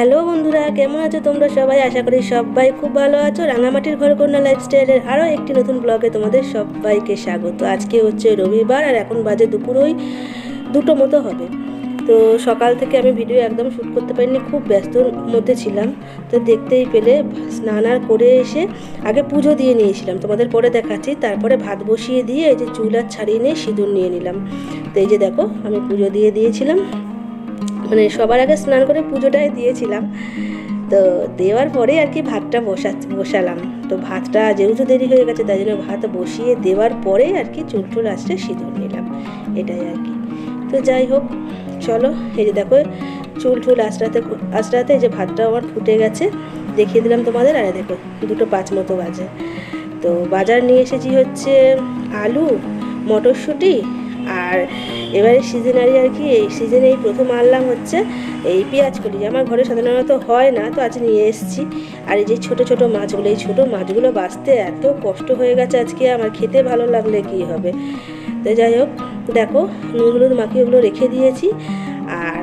Hello বন্ধুরা, কেমন আছো তোমরা সবাই? আশা করি সবাই খুব ভালো আছো। রাঙামাটির ঘর কন্যা লাইফস্টাইলের আরও একটি নতুন ব্লগে তোমাদের সবাইকে স্বাগত। আজকে হচ্ছে রবিবার আর এখন বাজে দুপুর ওই দুটো মতো হবে। তো সকাল থেকে আমি ভিডিও একদম শ্যুট করতে পারিনি, খুব ব্যস্তর মধ্যে ছিলাম। তো দেখতেই পেলে স্নান আর করে এসে আগে পুজো দিয়ে নিয়েছিলাম। তোমাদের পরে দেখাচ্ছি। তারপরে ভাত বসিয়ে দিয়ে এই যে চুল আর ছাড়িয়ে নিয়ে সিঁদুর নিয়ে নিলাম। তো এই যে দেখো, আমি পুজো দিয়ে দিয়েছিলাম। মানে সবার আগে স্নান করে পুজোটাই দিয়েছিলাম। তো দেওয়ার পরে আর কি ভাতটা বসা বসালাম। তো ভাতটা যেহেতু দেরি হয়ে গেছে, তাই জন্য ভাত বসিয়ে দেওয়ার পরে আর কি চুল টুল আসতে সিঁদুর নিলাম। এটাই আর কি। তো যাই হোক, চলো, এই যে দেখো, চুল টুল আঁচড়াতে আঁচড়াতে যে ভাতটা আমার ফুটে গেছে। দেখিয়ে দিলাম তোমাদের, আর দেখো, দুটো পাঁচ মতো বাজে। তো বাজার নিয়ে এসেছি হচ্ছে আলু, মটরশুঁটি আর এবারে সিজনারি আর কি, এই সিজনে এই প্রথম আনলাম হচ্ছে এই পেঁয়াজ কলি আমার ঘরে সাধারণত হয় না, তো আজ নিয়ে এসেছি। আর এই যে ছোট ছোট মাছগুলো, এই ছোটো মাছগুলো বাঁচতে এত কষ্ট হয়ে গেছে আজকে, আমার খেতে ভালো লাগলে কি হবে? তো যাই হোক, দেখো, নুন হলুদ মাখিয়ে ওগুলো রেখে দিয়েছি। আর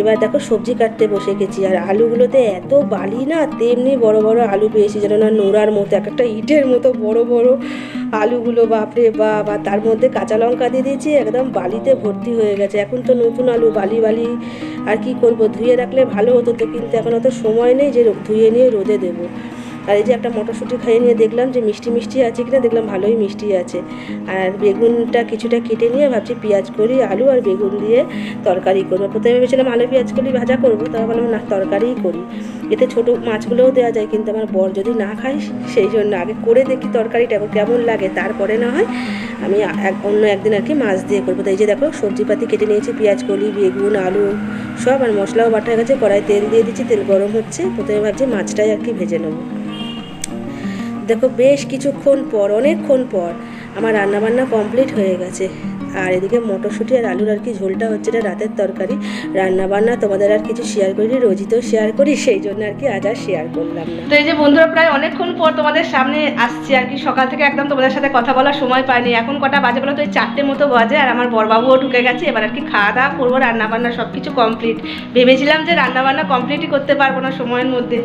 এবার দেখো সবজি কাটতে বসে গেছি। আর আলুগুলোতে এত বালি না, তেমনি বড় বড় আলু পেয়েছি, যেন না নোড়ার মতো, এক একটা ইটের মতো বড় বড় আলুগুলো, বাপরে বা বা তার মধ্যে কাঁচা লঙ্কা দিয়ে দিয়েছি, একদম বালিতে ভর্তি হয়ে গেছে। এখন তো নতুন আলু, বালি বালি। আর কি করব, ধুয়ে রাখলে ভালো হতো তো, কিন্তু এখন অত সময় নেই যে ধুয়ে নিয়ে রোদে দেবো। আর এই যে একটা মটরশুঁটি খাইয়ে নিয়ে দেখলাম যে মিষ্টি মিষ্টি আছে কিনা, দেখলাম ভালোই মিষ্টি আছে। আর বেগুনটা কিছুটা কেটে নিয়ে ভাবছি পেঁয়াজ করি, আলু আর বেগুন দিয়ে তরকারি করব। প্রথমে ভেবেছিলাম আলু পেঁয়াজ করি, ভাজা করব, তারপর বললাম না, তরকারিই করি। এতে ছোটো মাছগুলোও দেওয়া যায়, কিন্তু আমার বর যদি না খাই সেই জন্য আগে করে দেখি তরকারিটা কেমন লাগে। তারপরে না হয় আমি অন্য একদিন আর কি মাছ দিয়ে করব। তাই যে দেখো, সবজিপাতি কেটে নিয়েছি, পেঁয়াজ কলি, বেগুন, আলু, সব। আর মশলাও বাটা গেছে, কড়াই তেল দিয়ে দিচ্ছি, তেল গরম হচ্ছে। প্রথমে ভাবছি মাছটাই আর কি ভেজে নেব। দেখো বেশ কিছুক্ষণ পর অনেকক্ষণ পর আমার রান্নাবান্না কমপ্লিট হয়ে গেছে। আর এদিকে মটরশুঁটি আর আলুর আর কি ঝোলটা হচ্ছে এটা রাতের তরকারি। রান্নাবান্না তোমাদের আর কিছু শেয়ার করিনি, রোজই তো শেয়ার করি, সেই জন্য আর কি আজ আর শেয়ার করলাম না। তো এই যে বন্ধুরা, প্রায় অনেকক্ষণ পর তোমাদের সামনে আসছি আর কি। সকাল থেকে একদম তোমাদের সাথে কথা বলার সময় পাইনি। এখন কটা বাজে বলো তো, এই চারটে মতো বাজে আর আমার বরবাবুও ঢুকে গেছে। এবার আর কি খাওয়া দাওয়া করব, রান্নাবান্না সব কিছু কমপ্লিট ভেবেছিলাম যে রান্নাবান্না কমপ্লিটই করতে পারব না সময়ের মধ্যে।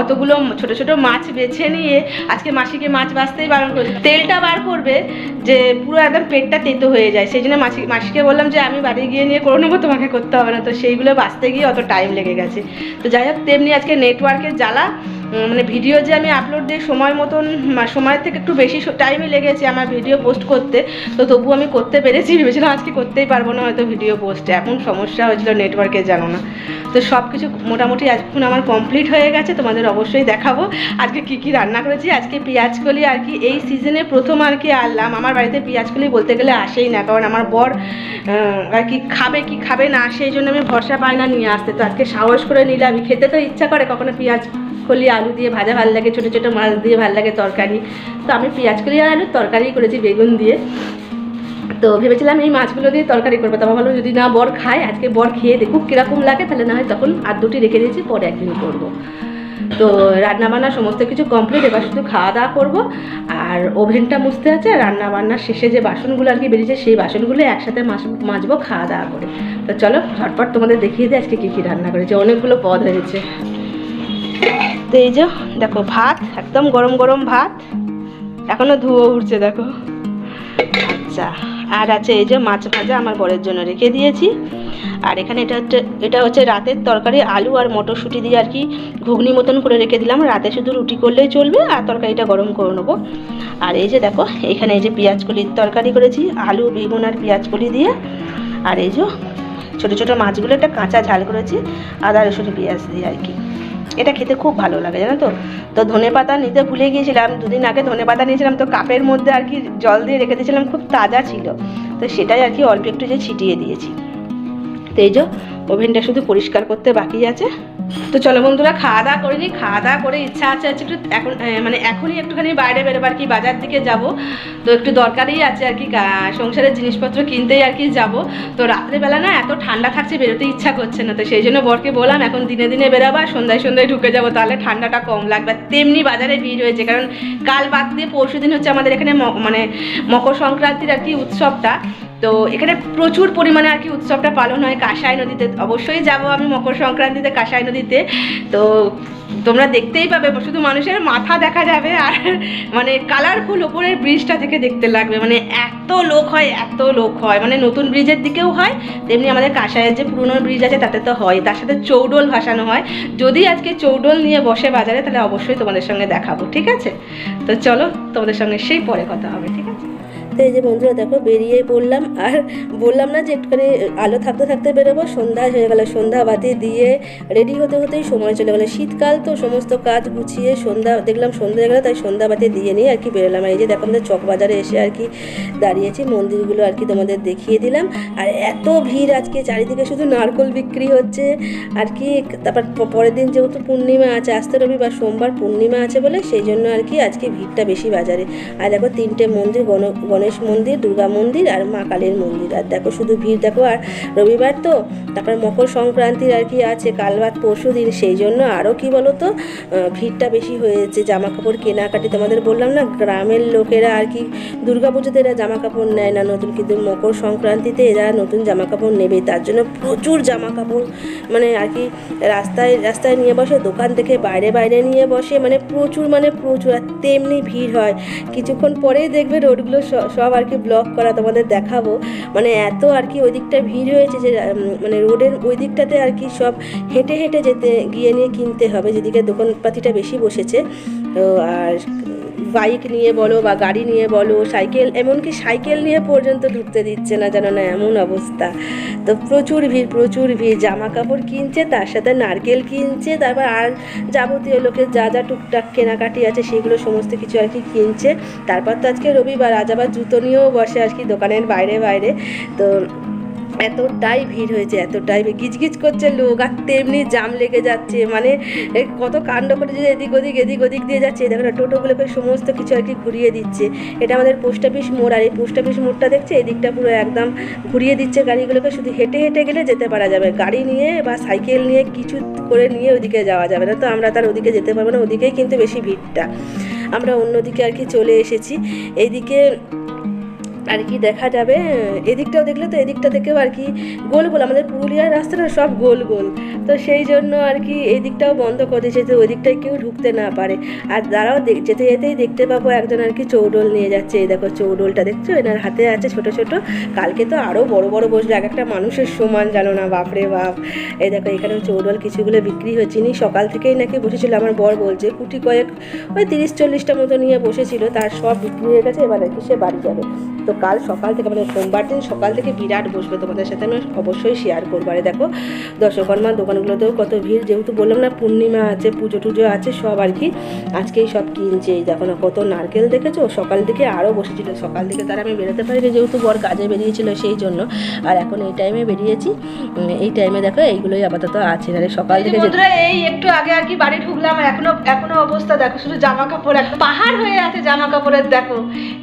অতগুলো ছোট ছোট মাছ বেছে নিয়ে আজকে মাসিকে মাছ বাঁচতেই বারণ করেছে। তেলটা বার করবে যে পুরো একদম পেটটা তেতো হয়ে যায়। সেই জন্য মাসি মাসিকে বললাম যে, আমি বাড়ি গিয়ে নিয়ে করে নেব, তোমাকে করতে হবে না। তো সেইগুলো বাঁচতে গিয়ে অত টাইম লেগে গেছে। তো যাই হোক, তেমনি আজকে নেটওয়ার্কের জ্বালা। মানে ভিডিও যে আমি আপলোড দিই সময় মতন সময়ের থেকে একটু বেশি টাইমই লেগেছে আমার ভিডিও পোস্ট করতে। তো তবু আমি করতে পেরেছি, ভেবেছিলাম আজকে করতেই পারব না হয়তো ভিডিও পোস্টে এমন সমস্যা হয়েছিল নেটওয়ার্কের জানো না। তো সব কিছু মোটামুটি এখন আমার কমপ্লিট হয়ে গেছে, তোমাদের অবশ্যই দেখাবো। আজকে কি কি রান্না করেছি? আজকে পেঁয়াজকলি আর কি। এই সিজনে প্রথম আর কি আনলাম। আমার বাড়িতে পেঁয়াজকলি বলতে গেলে আসেই না, কারণ আমার বর আর কি খাবে কি খাবে না, সেই জন্য আমি ভরসা পাই না নিয়ে আসতে। তো আজকে সাহস করে নিলাম খেতে তো ইচ্ছা করে কখনো পেঁয়াজ কলি আলু দিয়ে ভাজা ভালো লাগে, ছোটো ছোটো মাছ দিয়ে ভালো লাগে তরকারি। তো আমি পেঁয়াজ কলি আর আলুর তরকারি করেছি, বেগুন দিয়ে। তো ভেবেছিলাম এই মাছগুলো দিয়ে তরকারি করব। তারপর ভাবলাম যদি না বর খায়, আজকে বর খেয়ে দেখুক কীরকম লাগে, তাহলে না হয় তখন আর দুটি রেখে দিয়েছি, পরে একদিন করব। তো রান্নাবান্না সমস্ত কিছু কমপ্লিট এবার শুধু খাওয়া দাওয়া করব। আর ওভেনটা মুছতে আছে রান্নাবান্নার শেষে যে বাসনগুলো আর কি বেরিয়েছে, সেই বাসনগুলো একসাথে মাছ, মাজবো খাওয়া দাওয়া করে। তো চলো, ঝটপট তোমাদের দেখিয়ে দিই আজকে কী কী রান্না করেছে। অনেকগুলো পদ হয়েছে। তো এই যে, দেখো ভাত, একদম গরম গরম ভাত। এখনও ধুয়ো উঠছে, দেখো। আচ্ছা আর আছে এই যে মাছ ভাজা আমার বরের জন্য রেখে দিয়েছি। আর এখানে এটা হচ্ছে এটা হচ্ছে রাতের তরকারি, আলু আর মটরশুঁটি দিয়ে আর কি ঘুগনি মতন করে রেখে দিলাম। রাতে শুধু রুটি করলেই চলবে, আর তরকারিটা গরম করে নেব। আর এই যে দেখো, এখানে এই যে কলির তরকারি করেছি, আলু, বেগুন আর কলি দিয়ে। আর এই যে, ছোটো ছোটো মাছগুলো একটা কাঁচা ঝাল করেছি, আদা, রসুন, পেঁয়াজ দিয়ে আর কি। এটা খেতে খুব ভালো লাগে, জানো তো? তো ধনে পাতা নিতে ভুলে গিয়েছিলাম, দুদিন আগে ধনে পাতা নিয়েছিলাম, তো কাপের মধ্যে আর কি জল দিয়ে রেখে দিয়েছিলাম, খুব তাজা ছিল। তো সেটাই আর কি অল্প একটু যে ছিটিয়ে দিয়েছি। তো এই যে ওভেনটা শুধু পরিষ্কার করতে বাকি আছে। তো চলো বন্ধুরা, খাওয়া দাওয়া করিনি, খাওয়া দাওয়া করে ইচ্ছা আছে আছে একটু, এখন মানে এখনই একটুখানি বাইরে বেরোবো আর কি, বাজার দিকে যাব। তো একটু দরকারই আছে আর কি সংসারের জিনিসপত্র কিনতেই আর কি যাব। তো রাত্রেবেলা না এত ঠান্ডা থাকছে, বেরোতে ইচ্ছা করছে না, তো সেই জন্য বরকে বললাম, এখন দিনে দিনে বেরোবো, সন্ধ্যায় সন্ধ্যায় ঢুকে যাব, তাহলে ঠান্ডাটা কম লাগবে। তেমনি বাজারে ভিড় হয়েছে, কারণ কাল বাদ দিয়ে পরশু দিন হচ্ছে আমাদের এখানে মানে মকর সংক্রান্তির আর কি উৎসবটা। তো এখানে প্রচুর পরিমাণে আর কি উৎসবটা পালন হয় কাঁসাই নদীতে। অবশ্যই যাব আমি মকর সংক্রান্তিতে কাঁসাই নদীতে। তো তোমরা দেখতেই পাবে, শুধু মানুষের মাথা দেখা যাবে আর মানে কালারফুল ওপরের ব্রিজটা থেকে দেখতে লাগবে। মানে এত লোক হয়, এত লোক হয়। মানে নতুন ব্রিজের দিকেও হয়, তেমনি আমাদের কাঁসাইয়ের যে পুরনো ব্রিজ আছে তাতে তো হয়। তার সাথে চৌডোল ভাসানো হয়। যদি আজকে চৌডোল নিয়ে বসে বাজারে, তাহলে অবশ্যই তোমাদের সঙ্গে দেখাবো, ঠিক আছে? তো চলো, তোমাদের সঙ্গে সেই পরে কথা হবে, ঠিক আছে? তো এই যে বন্ধুরা দেখো, বেরিয়ে পড়লাম। আর বললাম না যে একটুখানি আলো থাকতে থাকতে বেরোবো, সন্ধ্যা হয়ে গেল, সন্ধ্যা বাতি দিয়ে রেডি হতে হতেই সময় চলে গেলো। শীতকাল তো সমস্ত কাজ গুছিয়ে সন্ধ্যা, দেখলাম সন্ধ্যা হয়ে গেলো, তাই সন্ধ্যা বাতি দিয়ে নিয়ে আর কি বেরোলাম। এই যে দেখো, আমাদের চক বাজারে এসে আর কি দাঁড়িয়েছি, মন্দিরগুলো আর কি তোমাদের দেখিয়ে দিলাম। আর এত ভিড় আজকে, চারিদিকে শুধু নারকল বিক্রি হচ্ছে। আর কি তারপর পরের দিন যেহেতু পূর্ণিমা আছে, আসতে রবিবার, সোমবার পূর্ণিমা আছে বলে, সেই জন্য আর কি আজকে ভিড়টা বেশি বাজারে। আর দেখো, তিনটে মন্দির, গণ, গণেশ মন্দির, দুর্গা মন্দির আর মা কালীর মন্দির। আর দেখো শুধু ভিড়, দেখো আর রবিবার তো, তারপর মকর সংক্রান্তির আর কি আছে কাল বাদ পরশু দিন, সেই জন্য আরও কি বলো তো ভিড়টা বেশি হয়েছে জামা কাপড় কেনাকাটি তোমাদের বললাম না, গ্রামের লোকেরা আর কি দুর্গা পুজোতে এরা জামা কাপড় নেয় না, নতুন কিন্তু মকর সংক্রান্তিতে এরা নতুন জামা কাপড় নেবে, তার জন্য প্রচুর জামা কাপড় মানে আর কি রাস্তায় রাস্তায় নিয়ে বসে, দোকান থেকে বাইরে বাইরে নিয়ে বসে মানে প্রচুর মানে প্রচুর, আর তেমনি ভিড় হয়। কিছুক্ষণ পরেই দেখবে রোডগুলো সব আর কি ব্লক করা তোমাদের দেখাবো। মানে এত আর কি ওই দিকটা ভিড় হয়েছে যে মানে রোডের ওই দিকটাতে আর কি সব হেঁটে হেঁটে যেতে গিয়ে নিয়ে কিনতে হবে, যেদিকে দোকানপাতিটা বেশি বসেছে। তো আর বাইক নিয়ে বলো বা গাড়ি নিয়ে বলো, সাইকেল, এমনকি সাইকেল নিয়ে পর্যন্ত ঢুকতে দিচ্ছে না যেন না এমন অবস্থা। তো প্রচুর ভিড় প্রচুর ভিড়। জামা কাপড় কিনছে, তার সাথে নারকেল কিনছে, তারপর আর যাবতীয় লোকের যা যা টুকটাক কেনাকাটি আছে, সেগুলো সমস্ত কিছু আর কি কিনছে। তারপর তো আজকে রবিবার, আজ আবার জুতো নিয়েও বসে আর কি দোকানের বাইরে বাইরে। তো এতটাই ভিড় হয়েছে, এতটাই। গিজগিজ করছে লোক আর তেমনি জাম লেগে যাচ্ছে। মানে কত কাণ্ড করে যে এদিক ওদিক এদিক ওদিক দিয়ে যাচ্ছে। দেখো না, টোটোগুলোকে সমস্ত কিছু আর কি ঘুরিয়ে দিচ্ছে। এটা আমাদের পোস্ট অফিস মোড় আর এই পোস্ট অফিস মোড়টা দেখছে? এদিকটা পুরো একদম ঘুরিয়ে দিচ্ছে গাড়িগুলোকে। শুধু হেঁটে হেঁটে গেলে যেতে পারা যাবে। গাড়ি নিয়ে বা সাইকেল নিয়ে কিছু করে নিয়ে ওদিকে যাওয়া যাবে না তো। আমরা তার ওদিকে যেতে পারব না। ওদিকেই কিন্তু বেশি ভিড়টা। আমরা অন্যদিকে আর কি চলে এসেছি। এইদিকে আর কি দেখা যাবে? এদিকটাও দেখলে তো এদিকটা থেকেও আর কি গোল গোল, আমাদের পুরুলিয়ার রাস্তাটা সব গোল গোল। তো সেই জন্য আর কি এই দিকটাও বন্ধ করে দিয়েছে, যে ওই দিকটায় কেউ ঢুকতে না পারে। আর দেখ- যেতে যেতেই দেখতে পাবো একজন আর কি চৌডোল নিয়ে যাচ্ছে। এই দেখো চৌডোলটা দেখছ? এনার হাতে আছে ছোট ছোট। কালকে তো আরও বড় বড় বসবে এক একটা মানুষের সমান জানো না, বাপরে বাপ। এই দেখো এখানে চৌডোল কিছুগুলো বিক্রি হচ্ছে। নি সকাল থেকেই নাকি বসেছিল, আমার বর বলছে, কুটি কয়েক, ওই তিরিশ চল্লিশটা মতো নিয়ে বসেছিল, তার সব বিক্রি হয়ে গেছে, এবার আর কি সে বাড়ি যাবে। তো কাল সকাল থেকে মানে সোমবার দিন সকাল থেকে বিরাট বসবে তোমাদের সাথে আমি অবশ্যই শেয়ার করব। আরে দেখো দর্শকর্মার দোকানগুলোতেও কত ভিড় যেহেতু বললাম না পূর্ণিমা আছে পুজো টুজো আছে সব আর কি আজকেই সব কিনছে। এই দেখো না কত নারকেল দেখেছ? সকাল দিকে আরও বসেছিল। সকাল দিকে তার আমি বেরোতে পারিনি যেহেতু বর কাজে বেরিয়েছিল সেই জন্য। আর এখন এই টাইমে বেরিয়েছি। এই টাইমে দেখো এইগুলোই আপাতত আছে। নাহলে সকাল থেকে এই একটু আগে আর কি বাড়ি ঢুকলাম আর এখনও এখনও অবস্থা দেখো শুধু জামা কাপড় পাহাড় হয়ে আছে জামা কাপড়ের দেখো।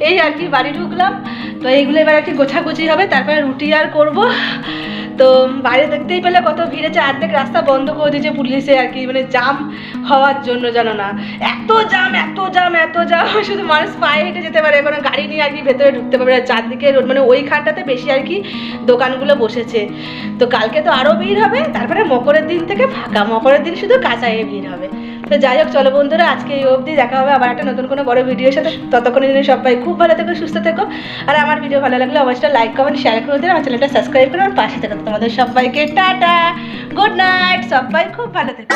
এই আর কি বাড়ি ঢুকলাম তো এইগুলো এবার কি গোছাগুছি হবে, তারপরে রুটি আর করব। তো বাইরে দেখতেই পেলে কত ভিড়েছে অর্ধেক রাস্তা বন্ধ করে দিয়েছে পুলিশে আর কি মানে জাম হওয়ার জন্য জানো না। এত জাম এত জাম এত জাম, শুধু মানুষ পায়ে হেঁটে যেতে পারে, কোনো গাড়ি নিয়ে আর কি ভেতরে ঢুকতে পারবে চারদিকে রোড মানে ওই ওইখানটাতে বেশি আর কি দোকানগুলো বসেছে। তো কালকে তো আরও ভিড় হবে, তারপরে মকরের দিন থেকে ফাঁকা, মকরের দিন শুধু কাঁচায় ভিড় হবে। তো যাই হোক, চলো বন্ধুরা, আজকে এই অবধি দেখা হবে আবার একটা নতুন কোনো বড় ভিডিওর সাথে। ততক্ষণের জন্য সবাই খুব ভালো থেকো, সুস্থ থেকো। আর আমার ভিডিও ভালো লাগলে অবশ্যই লাইক কমেন্ট শেয়ার করে দিন আমার চ্যানেলটা সাবস্ক্রাইব করুন পাশে থেকো। তোমাদের সবাইকে টাটা গুড নাইট সবাই খুব ভালো থেকো।